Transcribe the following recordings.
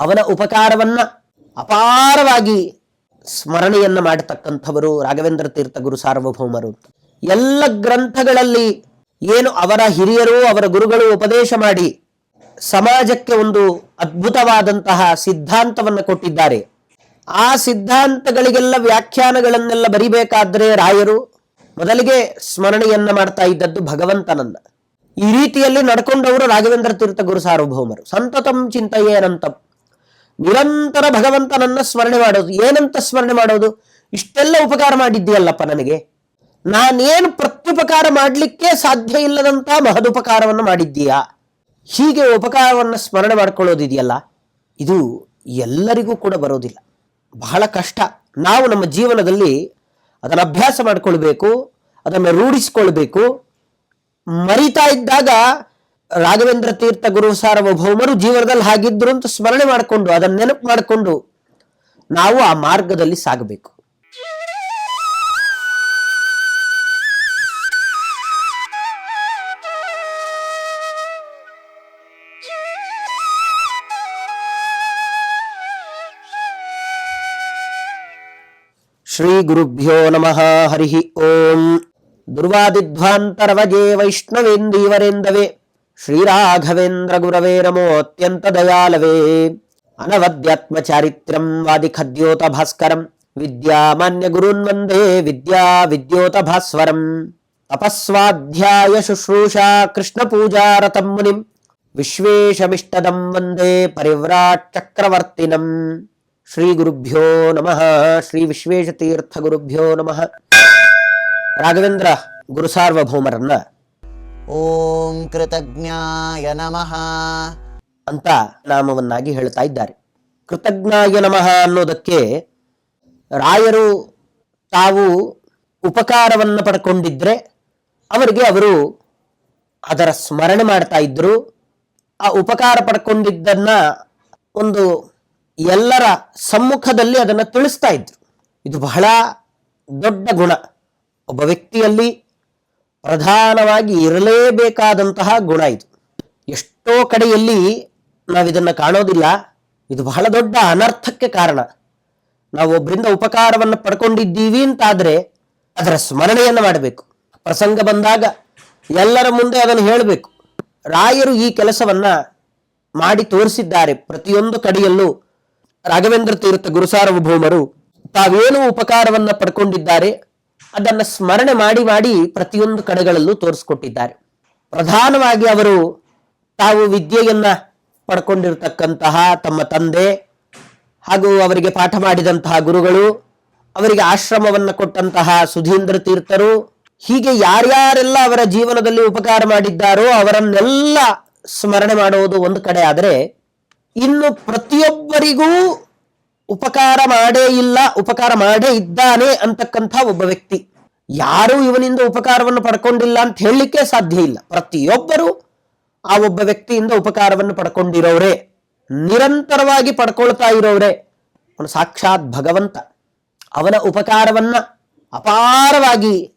ಅವನ ಉಪಕಾರವನ್ನ ಅಪಾರವಾಗಿ ಸ್ಮರಣೆಯನ್ನ ಮಾಡತಕ್ಕಂಥವರು ರಾಘವೇಂದ್ರ ತೀರ್ಥ ಗುರು ಸಾರ್ವಭೌಮರು. ಎಲ್ಲ ಗ್ರಂಥಗಳಲ್ಲಿ ಏನು ಅವರ ಹಿರಿಯರು, ಅವರ ಗುರುಗಳು ಉಪದೇಶ ಮಾಡಿ ಸಮಾಜಕ್ಕೆ ಒಂದು ಅದ್ಭುತವಾದಂತಹ ಸಿದ್ಧಾಂತವನ್ನು ಕೊಟ್ಟಿದ್ದಾರೆ. ಆ ಸಿದ್ಧಾಂತಗಳಿಗೆಲ್ಲ ವ್ಯಾಖ್ಯಾನಗಳನ್ನೆಲ್ಲ ಬರಿಬೇಕಾದ್ರೆ ರಾಯರು ಮೊದಲಿಗೆ ಸ್ಮರಣೆಯನ್ನ ಮಾಡ್ತಾ ಇದ್ದದ್ದು ಭಗವಂತನನ್ನ. ಈ ರೀತಿಯಲ್ಲಿ ನಡ್ಕೊಂಡವರು ರಾಘವೇಂದ್ರ ತೀರ್ಥ ಗುರು ಸಾರ್ವಭೌಮರು. ಸಂತತಂ ಚಿಂತೆಯೇನಂತಂ ನಿರಂತರ ಭಗವಂತನನ್ನ ಸ್ಮರಣೆ ಮಾಡೋದು. ಏನಂತ ಸ್ಮರಣೆ ಮಾಡೋದು? ಇಷ್ಟೆಲ್ಲ ಉಪಕಾರ ಮಾಡಿದ್ದೀಯಲ್ಲಪ್ಪ ನನಗೆ. ನಾನೇನು ಪ್ರತ್ಯುಪಕಾರ ಮಾಡಲಿಕ್ಕೆ ಸಾಧ್ಯ ಇಲ್ಲದಂತ ಮಹದುಪಕಾರವನ್ನು ಮಾಡಿದ್ದೀಯಾ? ಹೀಗೆ ಉಪಕಾರವನ್ನು ಸ್ಮರಣೆ ಮಾಡ್ಕೊಳ್ಳೋದಿದೆಯಲ್ಲ, ಇದು ಎಲ್ಲರಿಗೂ ಕೂಡ ಬರೋದಿಲ್ಲ. ಬಹಳ ಕಷ್ಟ. ನಾವು ನಮ್ಮ ಜೀವನದಲ್ಲಿ ಅದನ್ನು ಅಭ್ಯಾಸ ಮಾಡಿಕೊಳ್ಬೇಕು, ಅದನ್ನು ರೂಢಿಸಿಕೊಳ್ಬೇಕು. ಮರಿತಾ ಇದ್ದಾಗ ರಾಘವೇಂದ್ರ ತೀರ್ಥ ಗುರು ಸಾರ್ವಭೌಮರು ಜೀವನದಲ್ಲಿ ಹಾಗಿದ್ರು ಅಂತ ಸ್ಮರಣೆ ಮಾಡಿಕೊಂಡು, ಅದನ್ನ ನೆನಪು ಮಾಡಿಕೊಂಡು ನಾವು ಆ ಮಾರ್ಗದಲ್ಲಿ ಸಾಗಬೇಕು. ಶ್ರೀ ಗುರುಭ್ಯೋ ನಮಃ ಹರಿ ಓಂ. ದುರ್ವಾದಿಧ್ವಾಂತರವಜೇ ವೈಷ್ಣವೇಂದೀವರೇಂದವೇ ಶ್ರೀರಾಘವೇಂದ್ರ ಗುರವೇ ನಮೋ ಅತ್ಯಂತ ದಯಾಲವೇ ಅನವದ್ಯಾತ್ಮ ಚಾರಿತ್ರ್ಯಂ ವಾದಿಖದ್ಯೋತ ಭಾಸ್ಕರಂ ವಿದ್ಯಾಮಾನ್ಯ ಗುರುನ್ ವಂದೇ ವಿದ್ಯಾ ವಿದ್ಯೋತ ಭಾಸ್ವರಂ ತಪಸ್ವಾಧ್ಯಾಯ ಶುಶ್ರೂಷಾ ಕೃಷ್ಣ ಪೂಜಾರತಂ ಮುನಿಂ ವಿಶ್ವೇಶಮಿಷ್ಟದಂ ವಂದೇ ಪರಿವ್ರಾಟ್ ಚಕ್ರವರ್ತಿನಂ ಶ್ರೀ ಗುರುಭ್ಯೋ ನಮಃ ಶ್ರೀ ವಿಶ್ವೇಶತೀರ್ಥ ಗುರುಭ್ಯೋ ನಮಃ ರಾಘವೇಂದ್ರ ಗುರು ಸಾರ್ವಭೌಮರನ್ನ ಓಂ ಕೃತಜ್ಞಾಯ ನಮಃ ಅಂತ ನಾಮವನ್ನಾಗಿ ಹೇಳ್ತಾ ಇದ್ದಾರೆ. ಕೃತಜ್ಞಾಯ ನಮಃ ಅನ್ನೋದಕ್ಕೆ ರಾಯರು ತಾವು ಉಪಕಾರವನ್ನು ಪಡ್ಕೊಂಡಿದ್ರೆ ಅವರಿಗೆ ಅವರು ಅದರ ಸ್ಮರಣೆ ಮಾಡ್ತಾ ಇದ್ರು. ಆ ಉಪಕಾರ ಪಡ್ಕೊಂಡಿದ್ದನ್ನ ಒಂದು ಎಲ್ಲರ ಸಮ್ಮುಖದಲ್ಲಿ ಅದನ್ನು ತಿಳಿಸ್ತಾ ಇದ್ರು. ಇದು ಬಹಳ ದೊಡ್ಡ ಗುಣ. ಒಬ್ಬ ವ್ಯಕ್ತಿಯಲ್ಲಿ ಪ್ರಧಾನವಾಗಿ ಇರಲೇಬೇಕಾದಂತಹ ಗುಣ ಇದು. ಎಷ್ಟೋ ಕಡೆಯಲ್ಲಿ ನಾವಿದನ್ನು ಕಾಣೋದಿಲ್ಲ. ಇದು ಬಹಳ ದೊಡ್ಡ ಅನರ್ಥಕ್ಕೆ ಕಾರಣ. ನಾವು ಒಬ್ಬರಿಂದ ಉಪಕಾರವನ್ನು ಪಡ್ಕೊಂಡಿದ್ದೀವಿ ಅಂತಾದರೆ ಅದರ ಸ್ಮರಣೆಯನ್ನು ಮಾಡಬೇಕು. ಪ್ರಸಂಗ ಬಂದಾಗ ಎಲ್ಲರ ಮುಂದೆ ಅದನ್ನು ಹೇಳಬೇಕು. ರಾಯರು ಈ ಕೆಲಸವನ್ನ ಮಾಡಿ ತೋರಿಸಿದ್ದಾರೆ. ಪ್ರತಿಯೊಂದು ಕಡೆಯಲ್ಲೂ ರಾಘವೇಂದ್ರ ತೀರ್ಥ ಗುರುಸಾರ್ವಭೌಮರು ತಾವೇನು ಉಪಕಾರವನ್ನು ಪಡ್ಕೊಂಡಿದ್ದಾರೆ? ಅದನ್ನ ಸ್ಮರಣೆ ಮಾಡಿ ಮಾಡಿ ಪ್ರತಿಯೊಂದು ಕಡೆಗಳಲ್ಲೂ ತೋರಿಸ್ಕೊಟ್ಟಿದ್ದಾರೆ. ಪ್ರಧಾನವಾಗಿ ಅವರು ತಾವು ವಿದ್ಯೆಯನ್ನ ಪಡ್ಕೊಂಡಿರ್ತಕ್ಕಂತಹ ತಮ್ಮ ತಂದೆ ಹಾಗೂ ಅವರಿಗೆ ಪಾಠ ಮಾಡಿದಂತಹ ಗುರುಗಳು, ಅವರಿಗೆ ಆಶ್ರಮವನ್ನ ಕೊಟ್ಟಂತಹ ಸುಧೀಂದ್ರ ತೀರ್ಥರು, ಹೀಗೆ ಯಾರ್ಯಾರೆಲ್ಲ ಅವರ ಜೀವನದಲ್ಲಿ ಉಪಕಾರ ಮಾಡಿದ್ದಾರೋ ಅವರನ್ನೆಲ್ಲ ಸ್ಮರಣೆ ಮಾಡುವುದು ಒಂದು ಕಡೆ ಆದರೆ, ಇನ್ನು ಪ್ರತಿಯೊಬ್ಬರಿಗೂ ಉಪಕಾರ ಮಾಡೇ ಇಲ್ಲ, ಉಪಕಾರ ಮಾಡೇ ಇದ್ದಾನೆ ಅಂತಕ್ಕಂಥ ಒಬ್ಬ ವ್ಯಕ್ತಿ. ಯಾರೂ ಇವನಿಂದ ಉಪಕಾರವನ್ನು ಪಡ್ಕೊಂಡಿಲ್ಲ ಅಂತ ಹೇಳಲಿಕ್ಕೆ ಸಾಧ್ಯ ಇಲ್ಲ. ಪ್ರತಿಯೊಬ್ಬರು ಆ ಒಬ್ಬ ವ್ಯಕ್ತಿಯಿಂದ ಉಪಕಾರವನ್ನು ಪಡ್ಕೊಂಡಿರೋರೇ. ನಿರಂತರವಾಗಿ ಪಡ್ಕೊಳ್ತಾ ಇರೋರೇ. ಅವನು ಸಾಕ್ಷಾತ್ ಭಗವಂತ. ಅವನ ಉಪಕಾರವನ್ನ ಅಪಾರವಾಗಿ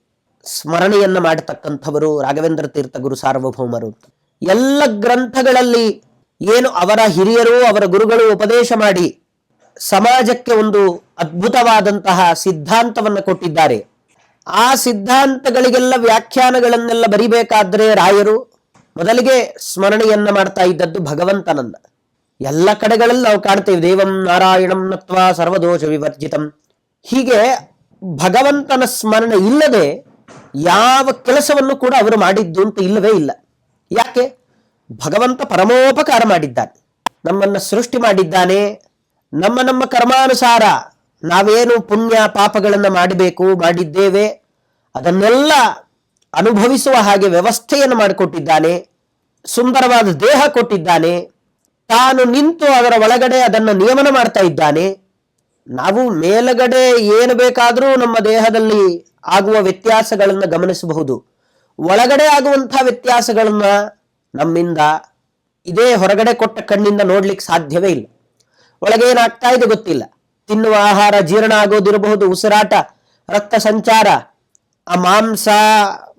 ಸ್ಮರಣೆಯನ್ನ ಮಾಡತಕ್ಕಂಥವರು ರಾಘವೇಂದ್ರ ತೀರ್ಥ ಗುರು ಸಾರ್ವಭೌಮರು. ಎಲ್ಲ ಗ್ರಂಥಗಳಲ್ಲಿ ಏನು ಅವರ ಹಿರಿಯರು, ಅವರ ಗುರುಗಳು ಉಪದೇಶ ಮಾಡಿ ಸಮಾಜಕ್ಕೆ ಒಂದು ಅದ್ಭುತವಾದಂತಹ ಸಿದ್ಧಾಂತವನ್ನು ಕೊಟ್ಟಿದ್ದಾರೆ. ಆ ಸಿದ್ಧಾಂತಗಳಿಗೆಲ್ಲ ವ್ಯಾಖ್ಯಾನಗಳನ್ನೆಲ್ಲ ಬರಿಬೇಕಾದ್ರೆ ರಾಯರು ಮೊದಲಿಗೆ ಸ್ಮರಣೆಯನ್ನ ಮಾಡ್ತಾ ಇದ್ದದ್ದು ಭಗವಂತನನ್ನ. ಎಲ್ಲ ಕಡೆಗಳಲ್ಲಿ ನಾವು ಕಾಣ್ತೇವೆ, ದೇವಂ ನಾರಾಯಣಂ ನತ್ವಾ ಸರ್ವದೋಷ ವಿವರ್ಜಿತಂ. ಹೀಗೆ ಭಗವಂತನ ಸ್ಮರಣೆ ಇಲ್ಲದೆ ಯಾವ ಕೆಲಸವನ್ನು ಕೂಡ ಅವರು ಮಾಡಿದ್ದು ಅಂತ ಇಲ್ಲವೇ ಇಲ್ಲ. ಯಾಕೆ? ಭಗವಂತ ಪರಮೋಪಕಾರ ಮಾಡಿದ್ದಾನೆ. ನಮ್ಮನ್ನ ಸೃಷ್ಟಿ ಮಾಡಿದ್ದಾನೆ. ನಮ್ಮ ನಮ್ಮ ಕರ್ಮಾನುಸಾರ ನಾವೇನು ಪುಣ್ಯ ಪಾಪಗಳನ್ನು ಮಾಡಬೇಕು, ಮಾಡಿದ್ದೇವೆ, ಅದನ್ನೆಲ್ಲ ಅನುಭವಿಸುವ ಹಾಗೆ ವ್ಯವಸ್ಥೆಯನ್ನು ಮಾಡಿಕೊಟ್ಟಿದ್ದಾನೆ, ಸುಂದರವಾದ ದೇಹ ಕೊಟ್ಟಿದ್ದಾನೆ, ತಾನು ನಿಂತು ಅದರ ಒಳಗಡೆ ಅದನ್ನು ನಿಯಮನ ಮಾಡ್ತಾ ಇದ್ದಾನೆ. ನಾವು ಮೇಲಗಡೆ ಏನು ಬೇಕಾದರೂ ನಮ್ಮ ದೇಹದಲ್ಲಿ ಆಗುವ ವ್ಯತ್ಯಾಸಗಳನ್ನು ಗಮನಿಸಬಹುದು. ಒಳಗಡೆ ಆಗುವಂತಹ ವ್ಯತ್ಯಾಸಗಳನ್ನು ನಮ್ಮಿಂದ ಇದೇ ಹೊರಗಡೆ ಕೊಟ್ಟ ಕಣ್ಣಿಂದ ನೋಡ್ಲಿಕ್ಕೆ ಸಾಧ್ಯವೇ ಇಲ್ಲ. ಒಳಗೆ ಏನಾಗ್ತಾ ಇದೆ ಗೊತ್ತಿಲ್ಲ. ತಿನ್ನುವ ಆಹಾರ ಜೀರ್ಣ ಆಗೋದಿರಬಹುದು, ಉಸಿರಾಟ, ರಕ್ತ ಸಂಚಾರ, ಆ ಮಾಂಸ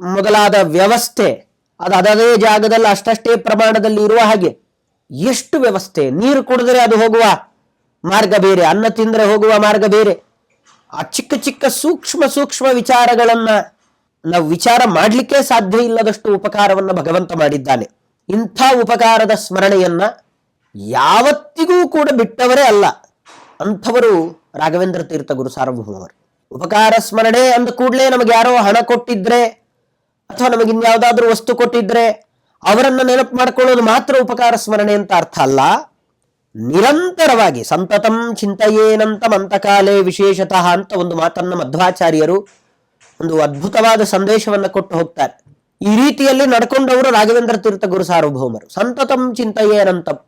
ಮೊದಲಾದ ವ್ಯವಸ್ಥೆ, ಅದು ಅದೇ ಜಾಗದಲ್ಲಿ ಅಷ್ಟಷ್ಟೇ ಪ್ರಮಾಣದಲ್ಲಿ ಇರುವ ಹಾಗೆ ಎಷ್ಟು ವ್ಯವಸ್ಥೆ? ನೀರು ಕುಡಿದ್ರೆ ಅದು ಹೋಗುವ ಮಾರ್ಗ ಬೇರೆ, ಅನ್ನ ತಿಂದರೆ ಹೋಗುವ ಮಾರ್ಗ ಬೇರೆ. ಆ ಚಿಕ್ಕ ಚಿಕ್ಕ ಸೂಕ್ಷ್ಮ ಸೂಕ್ಷ್ಮ ವಿಚಾರಗಳನ್ನ ನಾವು ವಿಚಾರ ಮಾಡಲಿಕ್ಕೆ ಸಾಧ್ಯ ಇಲ್ಲದಷ್ಟು ಉಪಕಾರವನ್ನು ಭಗವಂತ ಮಾಡಿದ್ದಾನೆ. ಇಂಥ ಉಪಕಾರದ ಸ್ಮರಣೆಯನ್ನ ಯಾವತ್ತಿಗೂ ಕೂಡ ಬಿಟ್ಟವರೇ ಅಲ್ಲ. ಅಂಥವರು ರಾಘವೇಂದ್ರ ತೀರ್ಥ ಗುರು ಸಾರ್ವಭೌಮವರು ಉಪಕಾರ ಸ್ಮರಣೆ ಅಂದ ಕೂಡಲೇ ನಮಗೆ ಯಾರೋ ಹಣ ಕೊಟ್ಟಿದ್ರೆ, ಅಥವಾ ನಮಗೆ ಇನ್ಯಾವುದಾದ್ರೂ ವಸ್ತು ಕೊಟ್ಟಿದ್ರೆ, ಅವರನ್ನು ನೆನಪು ಮಾಡ್ಕೊಳ್ಳೋದು ಮಾತ್ರ ಉಪಕಾರ ಸ್ಮರಣೆ ಅಂತ ಅರ್ಥ ಅಲ್ಲ. ನಿರಂತರವಾಗಿ, ಸಂತತಂ ಚಿಂತೆಯೇನಂತ ಮಂತಕಾಲೇ ವಿಶೇಷತಃ ಅಂತ ಒಂದು ಮಾತನ್ನು ಮಧ್ವಾಚಾರ್ಯರು ಒಂದು ಅದ್ಭುತವಾದ ಸಂದೇಶವನ್ನ ಕೊಟ್ಟು ಹೋಗ್ತಾರೆ. ಈ ರೀತಿಯಲ್ಲಿ ನಡ್ಕೊಂಡವರು ರಾಘವೇಂದ್ರ ತೀರ್ಥ ಗುರು ಸಾರ್ವಭೌಮರು. ಸಂತತಂ ಚಿಂತೆಯೇನಂತಂ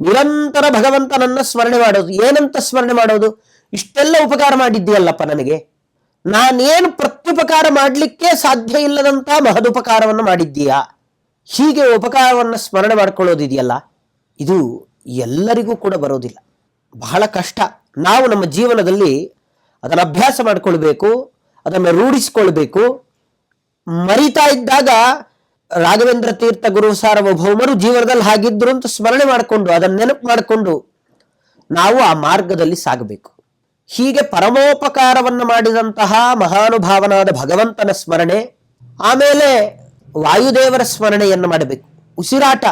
ನಿರಂತರ ಭಗವಂತನನ್ನ ಸ್ಮರಣೆ ಮಾಡೋದು. ಏನಂತ ಸ್ಮರಣೆ ಮಾಡೋದು? ಇಷ್ಟೆಲ್ಲ ಉಪಕಾರ ಮಾಡಿದ್ದೀಯಲ್ಲಪ್ಪ ನನಗೆ. ನಾನೇನು ಪ್ರತ್ಯುಪಕಾರ ಮಾಡಲಿಕ್ಕೆ ಸಾಧ್ಯ ಇಲ್ಲದಂತ ಮಹದುಪಕಾರವನ್ನು ಮಾಡಿದ್ದೀಯಾ? ಹೀಗೆ ಉಪಕಾರವನ್ನು ಸ್ಮರಣೆ ಮಾಡ್ಕೊಳ್ಳೋದಿದೆಯಲ್ಲ? ಇದು ಎಲ್ಲರಿಗೂ ಕೂಡ ಬರೋದಿಲ್ಲ. ಬಹಳ ಕಷ್ಟ. ನಾವು ನಮ್ಮ ಜೀವನದಲ್ಲಿ ಅದನ್ನು ಅಭ್ಯಾಸ ಮಾಡಿಕೊಳ್ಬೇಕು, ಅದನ್ನು ರೂಢಿಸಿಕೊಳ್ಬೇಕು. ಮರಿತಾ ಇದ್ದಾಗ ರಾಘವೇಂದ್ರ ತೀರ್ಥ ಗುರು ಸಾರ್ವಭೌಮರು ಜೀವನದಲ್ಲಿ ಹಾಗಿದ್ರು ಅಂತ ಸ್ಮರಣೆ ಮಾಡಿಕೊಂಡು, ಅದನ್ನು ನೆನಪು ಮಾಡಿಕೊಂಡು ನಾವು ಆ ಮಾರ್ಗದಲ್ಲಿ ಸಾಗಬೇಕು. ಹೀಗೆ ಪರಮೋಪಕಾರವನ್ನು ಮಾಡಿದಂತಹ ಮಹಾನುಭಾವನಾದ ಭಗವಂತನ ಸ್ಮರಣೆ, ಆಮೇಲೆ ವಾಯುದೇವರ ಸ್ಮರಣೆಯನ್ನು ಮಾಡಬೇಕು. ಉಸಿರಾಟ,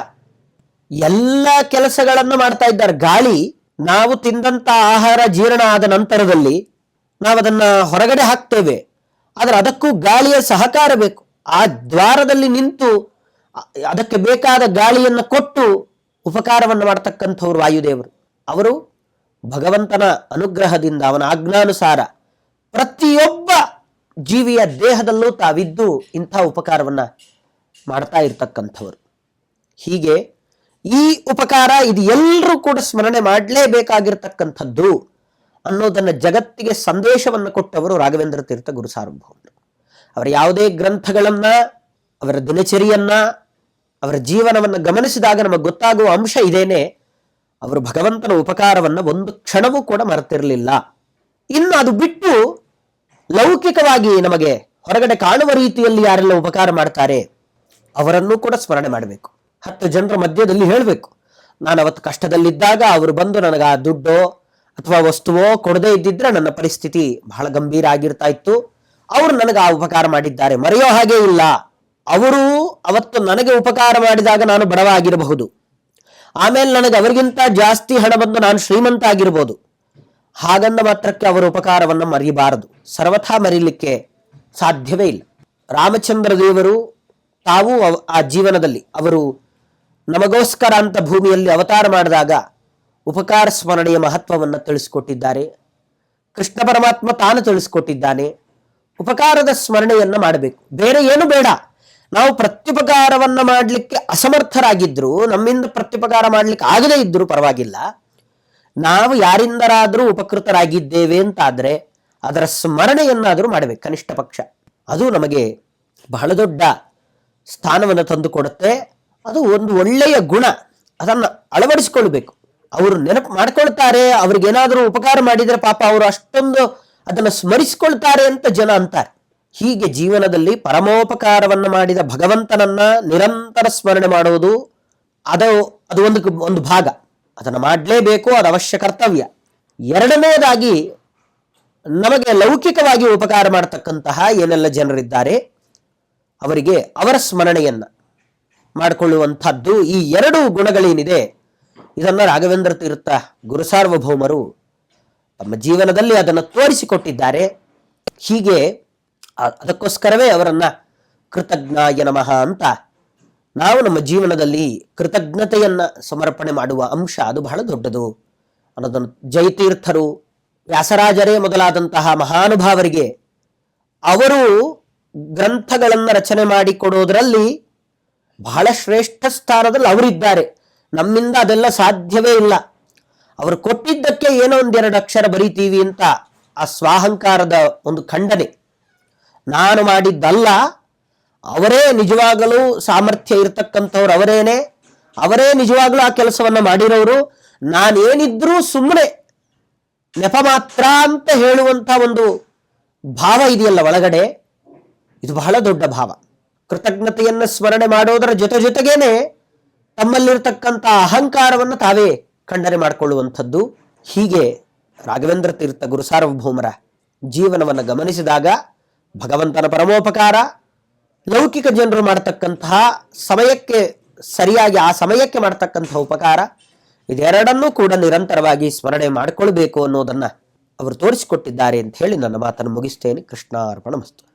ಎಲ್ಲ ಕೆಲಸಗಳನ್ನು ಮಾಡ್ತಾ ಇದ್ದಾರೆ. ಗಾಳಿ, ನಾವು ತಿಂದಂತ ಆಹಾರ ಜೀರ್ಣ ಆದ ನಂತರದಲ್ಲಿ ನಾವು ಅದನ್ನ ಹೊರಗಡೆ ಹಾಕ್ತೇವೆ. ಆದ್ರೆ ಅದಕ್ಕೂ ಗಾಳಿಯ ಸಹಕಾರ ಬೇಕು. ಆ ದ್ವಾರದಲ್ಲಿ ನಿಂತು ಅದಕ್ಕೆ ಬೇಕಾದ ಗಾಳಿಯನ್ನು ಕೊಟ್ಟು ಉಪಕಾರವನ್ನು ಮಾಡತಕ್ಕಂಥವ್ರು ವಾಯುದೇವರು. ಅವರು ಭಗವಂತನ ಅನುಗ್ರಹದಿಂದ, ಅವನ ಆಜ್ಞಾನುಸಾರ ಪ್ರತಿಯೊಬ್ಬ ಜೀವಿಯ ದೇಹದಲ್ಲೂ ತಾವಿದ್ದು ಇಂಥ ಉಪಕಾರವನ್ನ ಮಾಡ್ತಾ ಇರ್ತಕ್ಕಂಥವರು. ಹೀಗೆ ಈ ಉಪಕಾರ ಇದು ಎಲ್ಲರೂ ಕೂಡ ಸ್ಮರಣೆ ಮಾಡಲೇಬೇಕಾಗಿರ್ತಕ್ಕಂಥದ್ದು ಅನ್ನೋದನ್ನ ಜಗತ್ತಿಗೆ ಸಂದೇಶವನ್ನು ಕೊಟ್ಟವರು ರಾಘವೇಂದ್ರ ತೀರ್ಥ ಗುರು ಸಾರ್ವಭೌಮರು ಅವರ ಯಾವುದೇ ಗ್ರಂಥಗಳನ್ನು, ಅವರ ದಿನಚರಿಯನ್ನ, ಅವರ ಜೀವನವನ್ನು ಗಮನಿಸಿದಾಗ ನಮಗೆ ಗೊತ್ತಾಗುವ ಅಂಶ ಇದೇನೆ, ಅವರು ಭಗವಂತನ ಉಪಕಾರವನ್ನ ಒಂದು ಕ್ಷಣವೂ ಕೂಡ ಮರೆತಿರಲಿಲ್ಲ. ಇನ್ನು ಅದು ಬಿಟ್ಟು ಲೌಕಿಕವಾಗಿ ನಮಗೆ ಹೊರಗಡೆ ಕಾಣುವ ರೀತಿಯಲ್ಲಿ ಯಾರೆಲ್ಲ ಉಪಕಾರ ಮಾಡ್ತಾರೆ, ಅವರನ್ನು ಕೂಡ ಸ್ಮರಣೆ ಮಾಡಬೇಕು. ಹತ್ತು ಜನರ ಮಧ್ಯದಲ್ಲಿ ಹೇಳಬೇಕು, ನಾನು ಅವತ್ತು ಕಷ್ಟದಲ್ಲಿದ್ದಾಗ ಅವರು ಬಂದು ನನಗೆ ಆ ದುಡ್ಡೋ ಅಥವಾ ವಸ್ತುವೋ ಕೊಡದೇ ಇದ್ದಿದ್ರೆ ನನ್ನ ಪರಿಸ್ಥಿತಿ ಬಹಳ ಗಂಭೀರ ಆಗಿರ್ತಾ ಇತ್ತು. ಅವರು ನನಗೆ ಆ ಉಪಕಾರ ಮಾಡಿದ್ದಾರೆ. ಮರೆಯೋ ಹಾಗೆ ಇಲ್ಲ. ಅವರು ಅವತ್ತು ನನಗೆ ಉಪಕಾರ ಮಾಡಿದಾಗ ನಾನು ಬಡವ ಆಗಿರಬಹುದು ಆಮೇಲೆ ನನಗೆ ಅವರಿಗಿಂತ ಜಾಸ್ತಿ ಹಣ ಬಂದು ನಾನು ಶ್ರೀಮಂತ ಆಗಿರ್ಬೋದು ಹಾಗಂದ ಮಾತ್ರಕ್ಕೆ ಅವರ ಉಪಕಾರವನ್ನು ಮರೆಯಬಾರದು ಸರ್ವಥಾ ಮರೀಲಿಕ್ಕೆ ಸಾಧ್ಯವೇ ಇಲ್ಲ. ರಾಮಚಂದ್ರ ದೇವರು ತಾವು ಆ ಜೀವನದಲ್ಲಿ ಅವರು ನಮಗೋಸ್ಕರ ಅಂತ ಭೂಮಿಯಲ್ಲಿ ಅವತಾರ ಮಾಡಿದಾಗ ಉಪಕಾರ ಸ್ಮರಣೆಯ ಮಹತ್ವವನ್ನು ತಿಳಿಸಿಕೊಟ್ಟಿದ್ದಾರೆ. ಕೃಷ್ಣ ಪರಮಾತ್ಮ ತಾನು ತಿಳಿಸಿಕೊಟ್ಟಿದ್ದಾನೆ. ಉಪಕಾರದ ಸ್ಮರಣೆಯನ್ನ ಮಾಡಬೇಕು. ಬೇರೆ ಏನು ಬೇಡ. ನಾವು ಪ್ರತ್ಯುಪಕಾರವನ್ನ ಮಾಡಲಿಕ್ಕೆ ಅಸಮರ್ಥರಾಗಿದ್ರು, ನಮ್ಮಿಂದ ಪ್ರತ್ಯುಪಕಾರ ಮಾಡಲಿಕ್ಕೆ ಆಗದೇ ಇದ್ರೂ ಪರವಾಗಿಲ್ಲ. ನಾವು ಯಾರಿಂದರಾದರೂ ಉಪಕೃತರಾಗಿದ್ದೇವೆ ಅಂತಾದ್ರೆ, ಅದರ ಸ್ಮರಣೆಯನ್ನಾದರೂ ಮಾಡಬೇಕು ಕನಿಷ್ಠ ಪಕ್ಷ. ಅದು ನಮಗೆ ಬಹಳ ದೊಡ್ಡ ಸ್ಥಾನವನ್ನು ತಂದುಕೊಡುತ್ತೆ. ಅದು ಒಂದು ಒಳ್ಳೆಯ ಗುಣ. ಅದನ್ನು ಅಳವಡಿಸಿಕೊಳ್ಬೇಕು. ಅವರು ನೆನಪು ಮಾಡ್ಕೊಳ್ತಾರೆ, ಅವ್ರಿಗೇನಾದರೂ ಉಪಕಾರ ಮಾಡಿದರೆ ಪಾಪ ಅವರು ಅಷ್ಟೊಂದು ಅದನ್ನು ಸ್ಮರಿಸಿಕೊಳ್ತಾರೆ ಅಂತ ಜನ ಅಂತಾರೆ. ಹೀಗೆ ಜೀವನದಲ್ಲಿ ಪರಮೋಪಕಾರವನ್ನು ಮಾಡಿದ ಭಗವಂತನನ್ನ ನಿರಂತರ ಸ್ಮರಣೆ ಮಾಡುವುದು ಅದು ಅದು ಒಂದು ಒಂದು ಭಾಗ. ಅದನ್ನು ಮಾಡಲೇಬೇಕು, ಅದು ಅವಶ್ಯ ಕರ್ತವ್ಯ. ಎರಡನೇದಾಗಿ ನಮಗೆ ಲೌಕಿಕವಾಗಿ ಉಪಕಾರ ಮಾಡತಕ್ಕಂತಹ ಏನೆಲ್ಲ ಜನರಿದ್ದಾರೆ, ಅವರಿಗೆ ಅವರ ಸ್ಮರಣೆಯನ್ನ ಮಾಡಿಕೊಳ್ಳುವಂಥದ್ದು ಈ ಎರಡು ಗುಣಗಳೇನಿದೆ. ಇದನ್ನು ರಾಘವೇಂದ್ರ ತೀರ್ಥ ಗುರುಸಾರ್ವಭೌಮರು ತಮ್ಮ ಜೀವನದಲ್ಲಿ ಅದನ್ನು ತೋರಿಸಿಕೊಟ್ಟಿದ್ದಾರೆ. ಹೀಗೆ ಅದಕ್ಕೋಸ್ಕರವೇ ಅವರನ್ನ ಕೃತಜ್ಞಾಯ ನಮಃ ಅಂತ ನಾವು ನಮ್ಮ ಜೀವನದಲ್ಲಿ ಕೃತಜ್ಞತೆಯನ್ನ ಸಮರ್ಪಣೆ ಮಾಡುವ ಅಂಶ ಅದು ಬಹಳ ದೊಡ್ಡದು. ಅನ್ನೋದನ್ನು ಜಯತೀರ್ಥರು ವ್ಯಾಸರಾಜರೇ ಮೊದಲಾದಂತಹ ಮಹಾನುಭಾವರಿಗೆ ಅವರು ಗ್ರಂಥಗಳನ್ನು ರಚನೆ ಮಾಡಿಕೊಡೋದರಲ್ಲಿ ಬಹಳ ಶ್ರೇಷ್ಠ ಸ್ಥಾನದಲ್ಲಿ ಅವರಿದ್ದಾರೆ. ನಮ್ಮಿಂದ ಅದೆಲ್ಲ ಸಾಧ್ಯವೇ ಇಲ್ಲ. ಅವರು ಕೊಟ್ಟಿದ್ದಕ್ಕೆ ಏನೋ ಒಂದೆರಡು ಅಕ್ಷರ ಬರೀತೀವಿ ಅಂತ ಆ ಸ್ವಾಹಂಕಾರದ ಒಂದು ಖಂಡನೆ. ನಾನು ಮಾಡಿದ್ದಲ್ಲ, ಅವರೇ ನಿಜವಾಗಲೂ ಸಾಮರ್ಥ್ಯ ಇರತಕ್ಕಂಥವ್ರು ಅವರೇನೆ, ಅವರೇ ನಿಜವಾಗಲೂ ಆ ಕೆಲಸವನ್ನು ಮಾಡಿರೋರು, ನಾನೇನಿದ್ರೂ ಸುಮ್ಮನೆ ನೆಪ ಮಾತ್ರ ಅಂತ ಹೇಳುವಂತ ಒಂದು ಭಾವ ಇದೆಯಲ್ಲ ಒಳಗಡೆ, ಇದು ಬಹಳ ದೊಡ್ಡ ಭಾವ. ಕೃತಜ್ಞತೆಯನ್ನು ಸ್ಮರಣೆ ಮಾಡೋದರ ಜೊತೆ ಜೊತೆಗೇನೆ ತಮ್ಮಲ್ಲಿರತಕ್ಕಂಥ ಅಹಂಕಾರವನ್ನು ತಾವೇ ಖಂಡನೆ ಮಾಡಿಕೊಳ್ಳುವಂಥದ್ದು. ಹೀಗೆ ರಾಘವೇಂದ್ರ ತೀರ್ಥ ಗುರು ಸಾರ್ವಭೌಮರ ಜೀವನವನ್ನು ಗಮನಿಸಿದಾಗ ಭಗವಂತನ ಪರಮೋಪಕಾರ, ಲೌಕಿಕ ಜನರು ಮಾಡತಕ್ಕಂತಹ ಸಮಯಕ್ಕೆ ಸರಿಯಾಗಿ ಆ ಸಮಯಕ್ಕೆ ಮಾಡತಕ್ಕಂತಹ ಉಪಕಾರ, ಇದೆರಡನ್ನೂ ಕೂಡ ನಿರಂತರವಾಗಿ ಸ್ಮರಣೆ ಮಾಡಿಕೊಳ್ಬೇಕು ಅನ್ನೋದನ್ನು ಅವರು ತೋರಿಸಿಕೊಟ್ಟಿದ್ದಾರೆ ಅಂತ ಹೇಳಿ ನನ್ನ ಮಾತನ್ನು ಮುಗಿಸ್ತೇನೆ. ಕೃಷ್ಣಾರ್ಪಣ ಮಸ್ತು